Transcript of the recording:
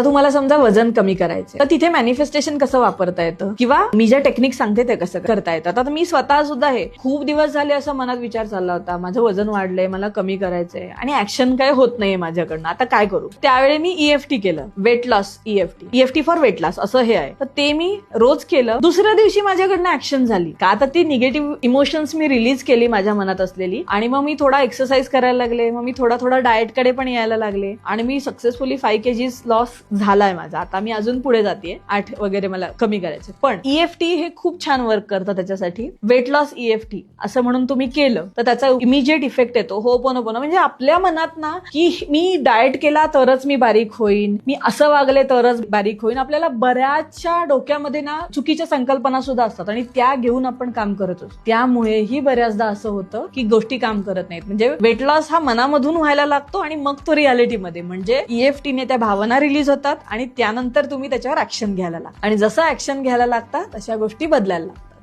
तर तुम्हाला समजा वजन कमी करायचं तर तिथे मॅनिफेस्टेशन कसं वापरता येतं? किंवा मी ज्या टेक्निक सांगते ते कसं करता येतं? आता मी स्वतः सुद्धा हे खूप दिवस झाले असं मनात विचार चालला होता माझं वजन वाढलंय मला कमी करायचंय आणि ऍक्शन काय होत नाहीये माझ्याकडनं. आता काय करू? त्यावेळी मी ईएफटी केलं weight loss EFT EFT for weight loss असं हे आहे. तर ते मी रोज केलं. दुसऱ्या दिवशी माझ्याकडनं ऍक्शन झाली. का? तर ती निगेटिव्ह इमोशन्स मी रिलीज केली माझ्या मनात असलेली आणि मग मी थोडा एक्सरसाइज करायला लागले मग मी थोडा थोडा डाएटकडे पण यायला लागले आणि मी सक्सेसफुली फाय केजीस लॉस झालाय माझा. आता मी अजून पुढे जाते आठ वगैरे मला कमी करायचे पण ईएफटी हे खूप छान वर्क करतं त्याच्यासाठी. वेट लॉस ईएफटी असं म्हणून तुम्ही केलं तर त्याचा इमिजिएट इफेक्ट येतो. हो पण म्हणजे आपल्या मनात ना की मी डाएट केला तरच मी बारीक होईन. मी असं वागले तरच बारीक होईन. आपल्याला बऱ्याचशा डोक्यामध्ये ना चुकीच्या संकल्पना सुद्धा असतात आणि त्या घेऊन आपण काम करत असतो. त्यामुळेही बऱ्याचदा असं होतं की गोष्टी काम करत नाहीत. म्हणजे वेट लॉस हा मनामधून व्हायला लागतो आणि मग तो रियालिटीमध्ये म्हणजे ईएफटीने त्या भावना रिलीज होतात. होतात आणि त्यानंतर तुम्ही त्याच्यावर ऍक्शन घ्यायला लागता आणि जसं ऍक्शन घ्यायला लागता तशा गोष्टी बदलायला लागतात.